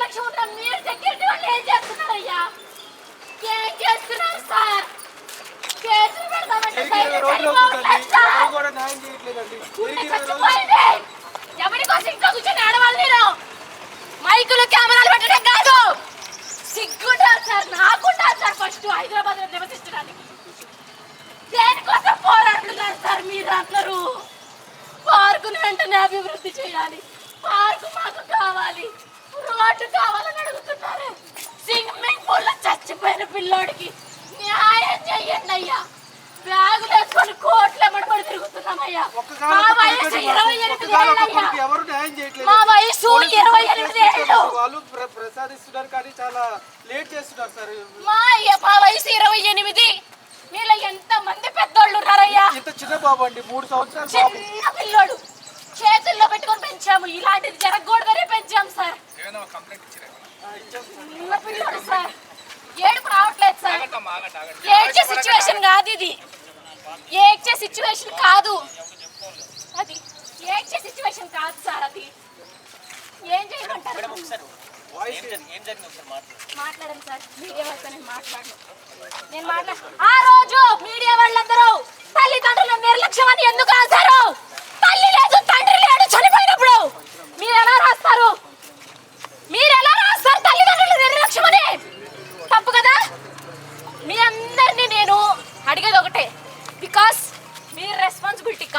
నిర్లక్ష్యం ఉంటా మీరు సెక్యూరిటీ వాళ్ళు ఏం చేస్తున్నారయ్యా? ఏం చేస్తున్నారు సార్? కేసులు పెడతామంటే తిరిగి ఇరవై రోజులు అవుతుందండి ఎవరు కూడా న్యాయం చేయట్లేదండి. తిరిగి ఇరవై రోజులు చచ్చిపోయింది. ఎవరి కోసం ఇంకా కూర్చొని ఆడవాళ్ళు మీరు? మైకులు కెమెరాలు పెట్టడం కాదు. సిగ్గుంటారు సార్. నాకుంటారు సార్ ఫస్ట్ హైదరాబాద్లో నివసించడానికి. దేనికోసం పోరాడుతున్నారు సార్ మీరు అందరూ పార్కుని వెంటనే అభివృద్ధి చేయాలి. పార్కు మాకు కావాలి. రోడ్డు కావాలని అడుగుతున్నారు. స్విమ్మింగ్ పూల్లో చచ్చిపోయిన పిల్లోడికి న్యాయం చెయ్యండి అయ్యా. బ్యాగులు వేసుకొని కోట్లు ఎమ్మడబడి తిరుగుతున్నామయ్యా మా వయసు ఇరవై ఎనిమిది మా వయసు ఇరవై ఎనిమిది ఏళ్ళు. వాళ్ళు. ప్ర- ప్రసాదిస్తున్నారు కానీ చాలా లేట్ చేస్తున్నారు సార్. మా మా వయసు ఇరవై ఎనిమిది. మీలో ఎంత మంది పెద్దోళ్ళు ఉన్నారయ్యా? ఇంత చిన్న బాబు అండి మూడు సంవత్సరాలు చిన్న పిల్లోడు. చేతుల్లో పెట్టుకొని పెంచాము. ఇలాంటిది జరగకూడదనే పెంచాం సార్. ఏడుపు రావట్లేదు సార్. ఏడ్చే సిచ్యువేషన్ కాదు ఇది. ఏడ్చే సిచ్యువేషన్ కాదు. అది ఏడ్చే సిచ్యువేషన్ కాదు సార్ అది. ఏం చేయమంటారు? మాట్లాడండి సార్. మీడియా వాళ్ళతో నేను మాట్లాడను. నేను మాట్లా ఆ రోజు మీడియా వాళ్ళందరూ తల్లిదండ్రుల నిర్లక్ష్యం అని ఎందుకు రాశారు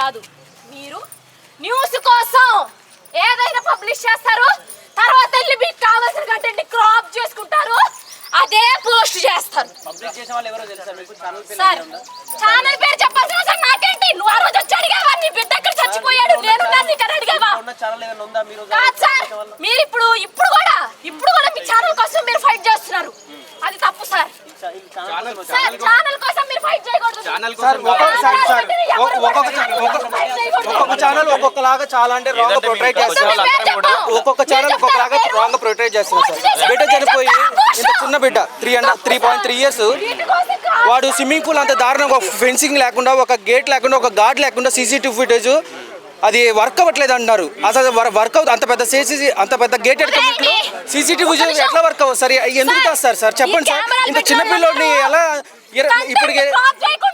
కాదు. మీరు న్యూస్ కోసం ఏదైనా పబ్లిష్ చేస్తారు తర్వాత వెళ్ళి మీకు కావాల్సిన కంటెంట్ క్రాప్ చేసుకుంటారు అదే పోస్ట్ చేస్తారు. ఛానల్ పేరు సార్ ఛానల్ పేరు చెప్పాల్సిన అవసరం నాకేంటి నువ్వు ఆ రోజు వచ్చి అడిగావా? నీ బిడ్డ ఎక్కడ చచ్చిపోయాడు? నేను అడిగావా? మీరు కాదు సార్ మీరు ఇప్పుడు ఇప్పుడు కూడా ఇప్పుడు కూడా మీ ఛానల్ కోసం మీరు ఫైట్ చేస్తున్నారు. అది తప్పు సార్. ఛానల్ సార్ ఛానల్ కోసం మీరు ఫైట్ చేయకూడదు. సార్ ఒక్కొక్క ఛానల్ ఒక్కొక్కలాగా చాలా అంటే రాంగ్ ప్రొటైట్ చేస్తున్నారు. ఒక్కొక్క ఛానల్ ఒక్కొక్కలాగా రాంగ్ ప్రొటైట్ చేస్తున్నారు సార్. బిడ్డ చనిపోయి ఇంత చిన్న బిడ్డ three and three point three years వాడు స్విమ్మింగ్ పూల్ అంత దారుణంగా ఒక ఫెన్సింగ్ లేకుండా ఒక గేట్ లేకుండా ఒక గార్డ్ లేకుండా సీసీటీవీ ఫుటేజ్ అది వర్క్ అవ్వట్లేదు అంటున్నారు. అసలు వర్క్ అవుతుంది అంత పెద్ద సీసీ అంత పెద్ద గేటెడ్ కమిటీలో సీసీటీవీ ఎట్లా వర్క్ అవ్వదు? సార్ ఎందుకు చేస్తారు సార్ చెప్పండి సార్. ఇంత చిన్న పిల్లోడిని ఎలా ఇప్పటికే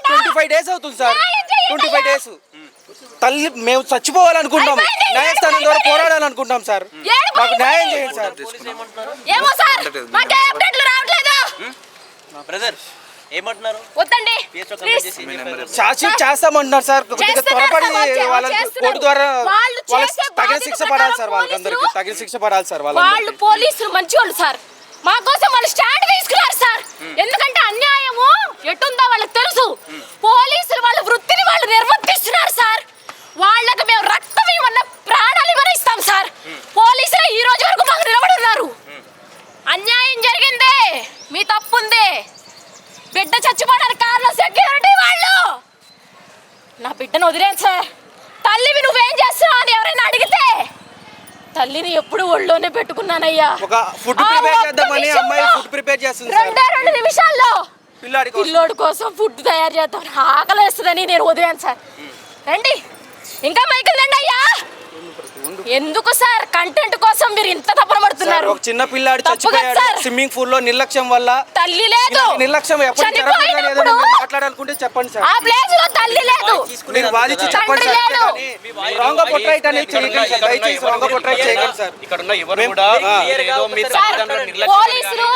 ట్వంటీ ఫైవ్ డేస్ అవుతుంది సార్. ట్వంటీ ఫైవ్ డేస్ తల్లి మేము చచ్చిపోవాలనుకుంటాం న్యాయస్థానం ద్వారా పోరాడాలనుకుంటాం సార్. మాకు న్యాయం చేయండి సార్. ఏమో సార్ మాకే అప్డేట్లు రావట్లేదు. బ్రదర్ ఏమంటున్నారు? వద్దండి. షీట్ చేస్తామంటున్నారు సార్. కొద్దిగా త్వరపడి వాళ్ళు చేస్తున్నారు. కోర్టు ద్వారా వాళ్ళు వాళ్ళకి తగిన శిక్ష పడాలి సార్ వాళ్ళకందరికి పోలీసులు- తగిన శిక్ష పడాలి సార్ వాళ్ళు వాళ్ళందరికీ పోలీసులు మంచివాళ్ళు సార్. మా కోసం వాళ్ళు స్టాండ్ తీసుకున్నారు సార్. ఎందుకంటే అన్యాయము ఎటుందో వాళ్ళకి తెలుసు పోలీసులు వాళ్ళ వృత్తిని వాళ్ళు నిర్వర్తిస్తున్నారు సార్ వాళ్ళకి మేము రక్తం ఇవ్వన్న ప్రాణాలు ఇవ్వని ఇస్తాం సార్ పోలీసులు ఈ రోజు వరకు మాకు నిలబడి ఉన్నారు అన్యాయం జరిగిందే మీ తప్పు ఉంది బిడ్డ చచ్చిపోవడానికి కారణం సెక్యూరిటీ వాళ్ళు నా బిడ్డను వదిలేను సార్. తల్లివి నువ్వేం చేస్తున్నావు అని ఎవరైనా అడిగితే తల్లిని ఎప్పుడు ఒళ్ళోనే పెట్టుకున్నానయ్యా. ఒక ఫుడ్ ప్రిపేర్ చేద్దామని అమ్మాయి ఫుడ్ ప్రిపేర్ చేస్తుంది రెండే రెండు నిమిషాల్లో పిల్లాడి కోసం. పిల్లోడి కోసం ఫుడ్ తయారు చేద్దాం. ఆకలేస్తుందని నేను వదిలేను సార్. రండి. ఇంకా మైకిల్ అయ్యా. ఎందుకు సార్? కంటెంట్ కోసం మీరు ఇంత తపన సార్, పడుతున్నారు ఒక చిన్న పిల్లాడు చచ్చిపోయాడు? స్విమ్మింగ్ పూల్లో నిర్లక్ష్యం వల్ల తల్లి లేదు. నిర్లక్ష్యం ఎప్పుడు మాట్లాడాలనుకుంటే చెప్పండి సార్. ఆ ప్లేస్లో తల్లి లేదు. మీరు వాదించి చెప్పండి సార్. రాంగ్ పొట్రైట్ అనేది చేయకండి సార్. దయచేసి రాంగ్ పొట్రైట్ చేయకండి సార్. ఇక్కడ ఉన్న ఎవరు కూడా. ఏదో మీ తల్లిదండ్రుల నిర్లక్ష్యం పోలీసులు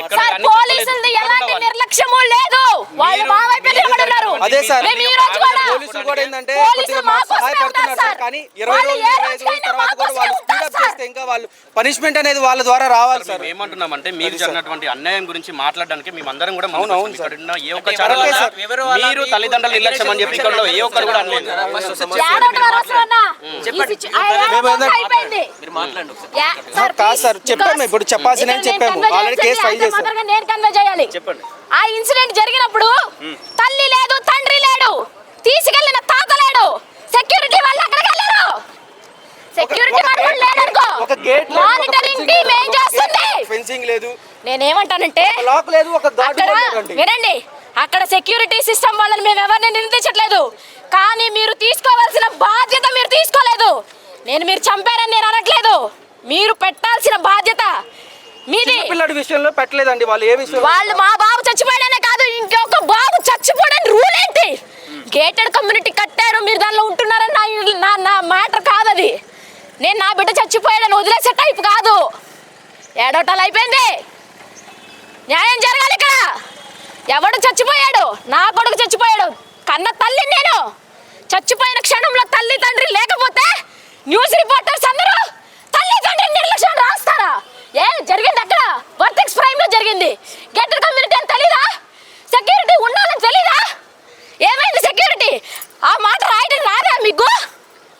ఎక్కడ సార్ పోలీసులది చెప్పలేదు. ఎలాంటి నిర్లక్ష్యము లేదు. వాళ్ళు మా వైపే నిలబడి ఉన్నారు అదే సార్. మేము ఈ రోజు కూడా పోలీసులు కూడా ఏంటంటే కొద్దిగా సహాయపడుతున్నారు. సార్. కానీ ఇరవై రోజులు ఇరవై ఐదు రోజుల తర్వాత కూడా వాళ్ళు స్పీడప్ చేస్తే ఇంకా వాళ్ళు పనిష్మెంట్ అనేది వాళ్ళ ద్వారా రావాలి సార్. మేము ఏమంటున్నామంటే మీకు జరిగినటువంటి అన్యాయం గురించి మాట్లాడడానికి మేమందరం కూడా అవును, అవును. సార్. ఏ ఒక్క ఛానల్ మీరు తల్లిదండ్రుల నిర్లక్ష్యం అని చెప్పి ఇక్కడ ఏ ఒక్కరు కూడా అనలేదు. మీరు కాదు సార్, చెప్పాము. ఇప్పుడు నేను చెప్పాము. ఆల్రెడీ కేసు ఫైల్ నేను కన్వే చేయాలి. చెప్పండి. ఆ ఇన్సిడెంట్ జరిగినప్పుడు తల్లి లేదు తండ్రి లేడు తీసుకెళ్ళిన తాత లేడు సెక్యూరిటీ వాళ్ళు అక్కడికి వెళ్ళారు సెక్యూరిటీ ఒక వాళ్ళు గేట్ లేదనుకో ఒక గేట్ లేదు, ఒక మానిటరింగ్ ఫెన్సింగ్ టీమ్ లేదు, ఏం ఒక చేస్తుంది గేట్ ఫెన్సింగ్ లేదు. నేనేమంటానంటే లాక్ లేదు ఒక వినండి అక్కడ సెక్యూరిటీ సిస్టమ్ వాళ్ళని మేము ఎవరిని నిందించట్లేదు. కానీ మీరు తీసుకోవాల్సిన బాధ్యత మీరు తీసుకోలేదు. నేను మీరు చంపారని నేను అనట్లేదు. మీరు పెట్టాల్సిన బాధ్యత మీది. పిల్లడి విషయంలో పెట్టలేదండి వాళ్ళు ఏ విషయం వాళ్ళు మా బాబు చచ్చిపోయాడనే కాదు ఇంకొక బాబు చచ్చిపోవడానికి రూల్ ఏంటి? గేటెడ్ కమ్యూనిటీ కట్టారు మీరు దానిలో ఉంటున్నారని నా నా మ్యాటర్ కాదు అది నేను నా బిడ్డ చచ్చిపోయాడని వదిలేసే టైప్ కాదు. ఏడవటాలు అయిపోయింది న్యాయం జరగాలి ఇక్కడ. ఎవడు చచ్చిపోయాడు? నా కొడుకు చచ్చిపోయాడు. కన్న తల్లి నేను. చచ్చిపోయిన క్షణంలో తల్లి తండ్రి లేకపోతే న్యూస్ రిపోర్టర్స్ అందరూ తల్లి తండ్రి నిర్లక్ష్యం రాస్తారా? ఏ జరిగింది అక్కడ? వర్తెక్స్ ప్రైమ్లో జరిగింది. గెటర్ కమ్యూనిటీ అని తెలీదా సెక్యూరిటీ ఉండాలని తెలీదా ఏమైంది సెక్యూరిటీ ఆ మాట రాయడం రాదా మీకు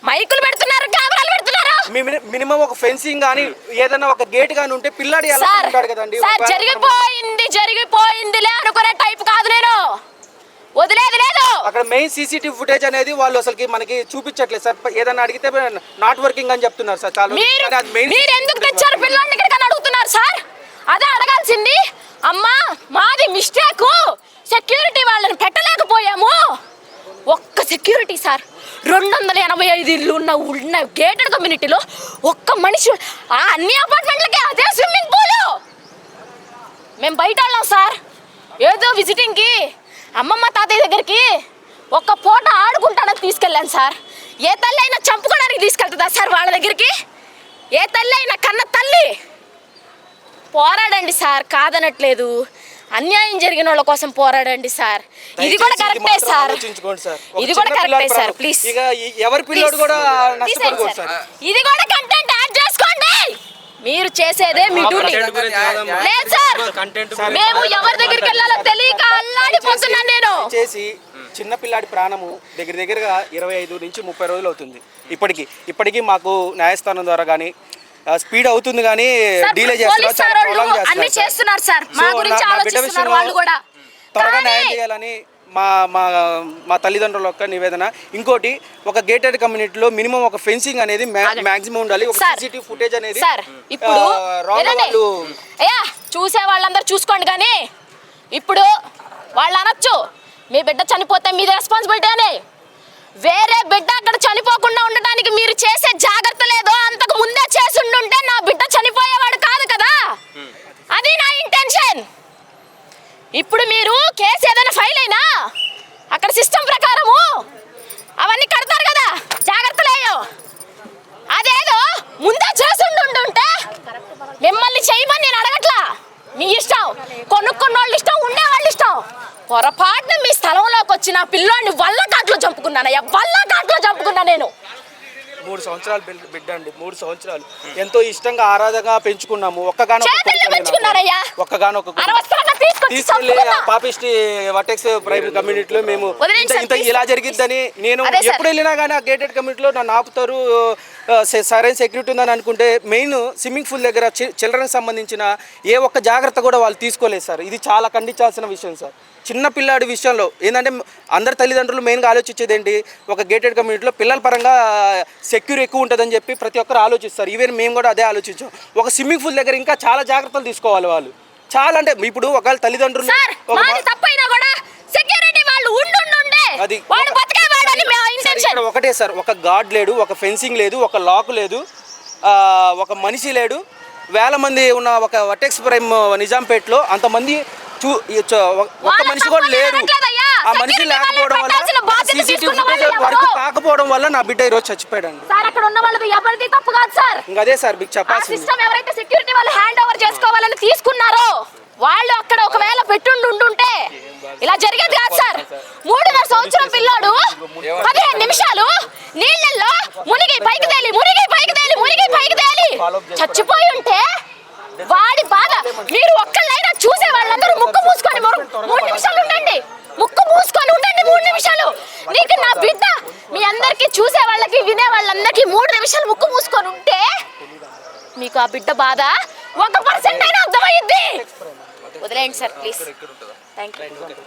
మైకులు పెడుతున్నారు కెమెరాలు పెడుతున్నారు మినిమం ఒక ఫెన్సింగ్ కానీ ఏదైనా ఒక గేట్ కానీ ఉంటే పిల్లాడి ఎలా ఉంటాడు కదండి. జరిగిపోయింది జరిగిపోయిందిలే అనుకునే టైప్ కాదు నేను. వదిలేదు లేదు. అక్కడ మెయిన్ సీసీటీవీ ఫుటేజ్ అనేది వాళ్ళు అసలుకి మనకి చూపించట్లేదు సార్. ఏదైనా అడిగితే నాట్ వర్కింగ్ అని చెప్తున్నారు సార్. చాలా మీరు ఎందుకు తెచ్చారు పిల్లల్ని ఇక్కడికి అని అడుగుతున్నారు సార్? అదే అడగాల్సింది. అమ్మా మాది మిస్టేక్ సెక్యూరిటీ వాళ్ళని పెట్టలేకపోయాము. ఒక్క సెక్యూరిటీ సార్ రెండు వందల ఎనభై ఐదు ఇల్లు ఉన్న ఉన్న గేటెడ్ కమ్యూనిటీలో ఒక్క మనిషి ఆ అన్ని అపార్ట్మెంట్లకి అదే స్విమ్మింగ్ పూల్ మేము బయట వెళ్ళాం సార్. ఏదో విజిటింగ్కి అమ్మమ్మ తాతయ్య దగ్గరికి ఒక్క పూట ఆడుకుంటానని తీసుకెళ్ళాను సార్. ఏ తల్లి అయినా చంపుకోవడానికి తీసుకెళ్తుందా సార్ వాళ్ళ దగ్గరికి? ఏ తల్లి అయినా కన్న తల్లి? పోరాడండి సార్ కాదనట్లేదు. అన్యాయం జరిగిన వాళ్ళ కోసం పోరాడండి సార్. ఇది కూడా కరెక్టే సార్. ఇది కూడా కరెక్టే సార్. ప్లీజ్. ఎవరి పిల్లోడు కూడా ఇది కూడా కంటెంట్ యాడ్ చేసుకోండి. మీరు చేసేదే మీ డ్యూటీ లేదు సార్. మేము ఎవరి దగ్గరికి వెళ్ళాలో తెలియక అల్లాడిపోతున్నాను నేను. చేసి చిన్న పిల్లాడి ప్రాణము దగ్గర దగ్గరగా ఇరవై ఐదు నుంచి ముప్పై రోజులు అవుతుంది. ఇప్పటికి ఇప్పటికీ మాకు న్యాయస్థానం ద్వారా కానీ స్పీడ్ అవుతుంది కానీ డీలే చేస్తున్నారు అన్ని చేస్తున్నారు సార్. మా గురించి ఆలోచిస్తున్నారు వాళ్ళు కూడా. త్వరగా న్యాయం చేయాలని మా మా మా తల్లిదండ్రుల యొక్క నివేదన. ఇంకోటి ఒక గేటెడ్ కమ్యూనిటీలో మినిమం ఒక ఫెన్సింగ్ అనేది. మాక్సిమం ఉండాలి. ఒక సీసీటీవీ ఫుటేజ్ అనేది సార్ ఇప్పుడు చూసే వాళ్ళందరూ చూసుకోండి కానీ ఇప్పుడు వాళ్ళు అనొచ్చు. మీ బిడ్డ చనిపోతే మీది రెస్పాన్సిబిలిటీ అని. వేరే బిడ్డ అక్కడ చనిపోకుండా ఉండటానికి మీరు చేసే జాగ్రత్త లేదో అంతకు ముందే చేసి ఉండుంటే నా బిడ్డ చనిపోయేవాడు కాదు కదా అది నా ఇంటెన్షన్ ఇప్పుడు మీరు కేసు ఏదైనా ఫైల్ అయినా అక్కడ సిస్టమ్ ప్రకారము అవన్నీ కడతారు కదా జాగ్రత్తలేయో అదేదో ముందే చేసుండుంటే మిమ్మల్ని చేయమని నేను అడగట్లా మీ ఇష్టం కొనుక్కున్న వాళ్ళు ఇష్టం ఉండే వాళ్ళు ఇష్టం పొరపాటున మీ స్థలంలోకి వచ్చి నా పిల్లోని వల్ల కాట్లో చంపుకున్నానయ్యా వల్ల కాట్లో చంపుకున్నా నేను మూడు సంవత్సరాలు బిడ్డ అండి మూడు సంవత్సరాలు ఎంతో ఇష్టంగా ఆరాధగా పెంచుకున్నాము తీసుకెళ్ళి చంపుకున్నా. ఆ పాపిష్టి వటెక్స్ ప్రైమ్ కమ్యూనిటీలో మేము ఇంత ఇలా జరిగిద్దని నేను. ఎప్పుడు వెళ్ళినా కానీ ఆ గేటెడ్ కమ్యూనిటీలో నన్ను ఆపుతారు సరైన సెక్యూరిటీ ఉందని అనుకుంటే మెయిన్ స్విమ్మింగ్ పూల్ దగ్గర చిల్డ్రన్ సంబంధించిన ఏ ఒక్క జాగ్రత్త కూడా వాళ్ళు తీసుకోలేదు సార్. ఇది చాలా ఖండించాల్సిన విషయం సార్. చిన్న పిల్లాడి విషయంలో ఏంటంటే అందరి తల్లిదండ్రులు మెయిన్గా ఆలోచించేది ఏంటి? ఒక గేటెడ్ కమ్యూనిటీలో పిల్లల పరంగా సెక్యూర్ ఎక్కువ ఉంటుందని చెప్పి ప్రతి ఒక్కరు ఆలోచిస్తారు. ఈవెన్ మేము కూడా అదే ఆలోచించాం. ఒక స్విమ్మింగ్ పూల్ దగ్గర ఇంకా చాలా జాగ్రత్తలు తీసుకోవాలి వాళ్ళు. చాలా అంటే ఇప్పుడు ఒకవేళ తల్లిదండ్రులు సార్ అది మా ఇంటెన్షన్ ఇక్కడ ఒకటే సార్ ఒక గార్డ్ లేడు ఒక ఫెన్సింగ్ లేదు ఒక లాక్ లేదు ఆ, ఒక మనిషి లేడు. వేల మంది ఉన్న ఒక వటెక్స్ ప్రైమ్ నిజాంపేటలో అంతమంది చూ ఈ చ- ఒక- ఒక్క వాళ్ళ మనిషి కూడా తప్పని లేరు అనట్లేదయ్యా. ఆ మనిషి లేకపోవడం పెట్టాల్సిన వల్ల బాధ్యత తీసుకున్న వరకు ఎవరు? కాకపోవడం వల్ల నా బిడ్డ ఈరోజు చచ్చిపోయాడు సార్ అక్కడ ఉన్న వాళ్ళది ఎవరిది తప్పు కాదు సార్. ఇంకా అదే సార్ మీకు ఆ చెప్పాల్సింది. సిస్టమ్ ఎవరైతే సెక్యూరిటీ వాళ్ళు హ్యాండ్ ఓవర్ చేసుకోవాలని తీసుకున్నారో వాళ్ళు అక్కడ ఒకవేళ పెట్టుండి ఉండుంటే ఇలా జరిగేది కాదు సార్. మూడున్నర సంవత్సరం పిల్లోడు పదిహేను నిమిషాలు నీళ్ళల్లో మునిగి పైకి తేలి మునిగి పైకి తేలి మునిగి పైకి తేలి. చచ్చిపోయి ఉంటే వాడి బాధ. మీరు ఒక్కళ్ళైనా చూసే వాళ్ళందరూ ముక్కు మూసుకొని మూడు మూడు నిమిషాలు ఉండండి. ముక్కు మూసుకొని ఉండండి మూడు నిమిషాలు. నీకు నా బిడ్డ మీ అందరికి చూసే వాళ్ళకి వినే వాళ్ళందరికీ మూడు నిమిషాలు ముక్కు మూసుకొని ఉంటే మీకు ఆ బిడ్డ బాధ ఒక పర్సెంట్ అయినా అర్థమైంది వదిలేయండి సార్ ప్లీజ్. Thank you.